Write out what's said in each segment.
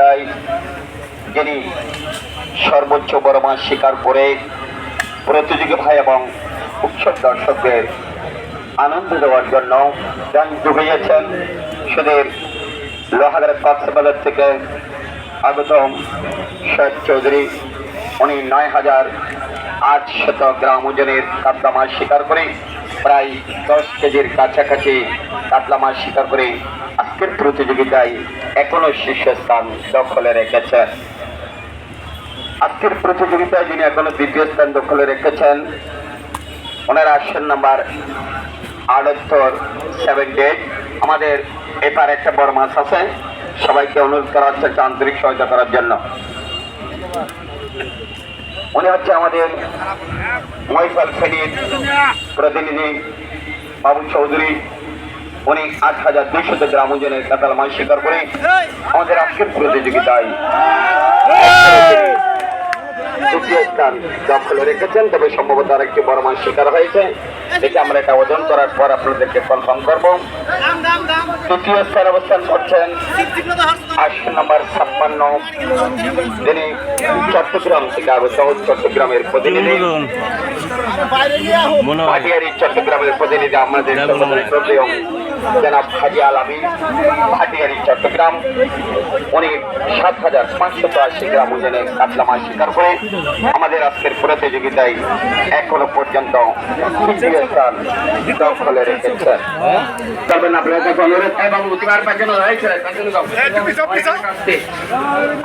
প্রতিযোগিতায় যিনি সর্বোচ্চ বড় মাছ শিকার করে প্রতিযোগী ভাই এবং উৎসব দর্শকদের আনন্দ দেওয়ার জন্য গান জুগিয়েছেন সুদের লোহাগার কক্সবাজার থেকে আগত শেখ চৌধুরী। উনি নয় হাজার আটশত গ্রাম ওজনের কাতলা স্বীকার করে প্রায় দশ কেজির কাছাকাছি কাতলা মাছ শিকার করে আজকের প্রতিযোগিতায় এখনও শীর্ষস্থান দখলে রেখেছেন। আজকের প্রতিযোগিতায় যিনি এখনও দ্বিতীয় স্থান দখলে রেখেছেন, ওনার আসন নাম্বার আটাত্তর সেভেন্টি এইট আমাদের এপার একটা বড় মাছ আছে, সবাইকে অনুরোধ করা হচ্ছে আন্তরিক সহায়তা করার জন্য। উনি হচ্ছে আমাদের মহিফাল ফেনীর প্রতিনিধি বাবু চৌধুরী উনি আট হাজার দুইশত গ্রাম ওজনের কাতাল মাছ শিকার করে আমাদের আজকের প্রতিযোগিতায় দ্বিতীয় স্থান দখলে রেখেছেন। তবে সম্ভবত আর একটি বড় মাছ শিকার হয়েছে। দেখে আমরা এটা ওজন করার পর আপনাদেরকে কনফার্ম করব। তৃতীয় স্থান অবস্থান করছেন নম্বর ছাপ্পান্ন। যিনি চট্টগ্রাম থেকে সহজ চট্টগ্রামের প্রতিনিধি। চট্টগ্রামের প্রতিনিধি আমাদের জনাব হাজি আলামী ভাটিয়ারি চট্টগ্রাম। উনি সাত হাজার পাঁচশত আশি গ্রাম ওজনের কাতলা মাছ শিকার করে আমাদের আজকের প্রতিযোগিতায় এখনও পর্যন্ত তৃতীয় স্থান দখলে রেখেছেন। তবে আপনার কাছে অনুরোধ এবং রয়েছে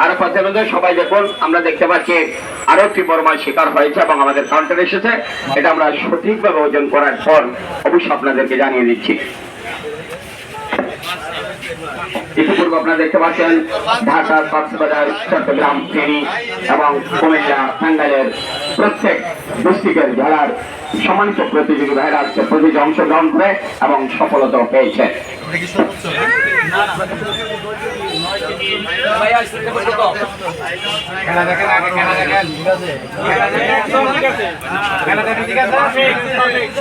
আরও সবাই দেখুন আমরা দেখতে পাচ্ছি আরও বড় শিকার হয়েছে এবং আমাদের কাউন্টারে এসেছে। এটা আমরা সঠিকভাবে ওজন করার পর অবশ্যই আপনাদেরকে জানিয়ে দিচ্ছি। ইতিপূর্বে আপনারা দেখতে পাচ্ছেন ঢাকা কক্সবাজার, চট্টগ্রাম, ফেনী এবং কুমিল্লা টাঙ্গাইলের প্রত্যেক ডিস্ট্রিক্টের জেলার সম্মানিত প্রতিযোগী ভাইরা আজকে প্রতিযোগী অংশগ্রহণ করে এবং সফলতাও পেয়েছে।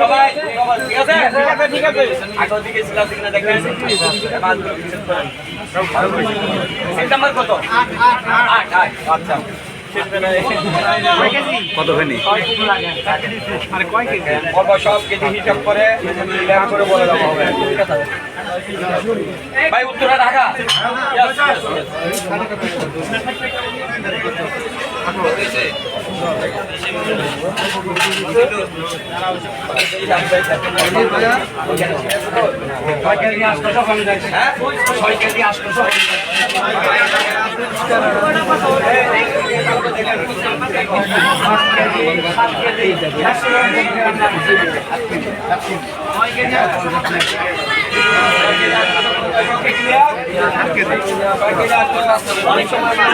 সবাই ঠিক আছে ঠিক আছে। আগের দিকে ছিল কিনা দেখেন মাছগুলো সিট নাম্বার কত? আট আট আচ্ছা। কত সব কেজি হিসাব করে করে বলে দেওয়া হবে। ভাই Uttara Dhaka? Yes, yes, yes. অনেক সময়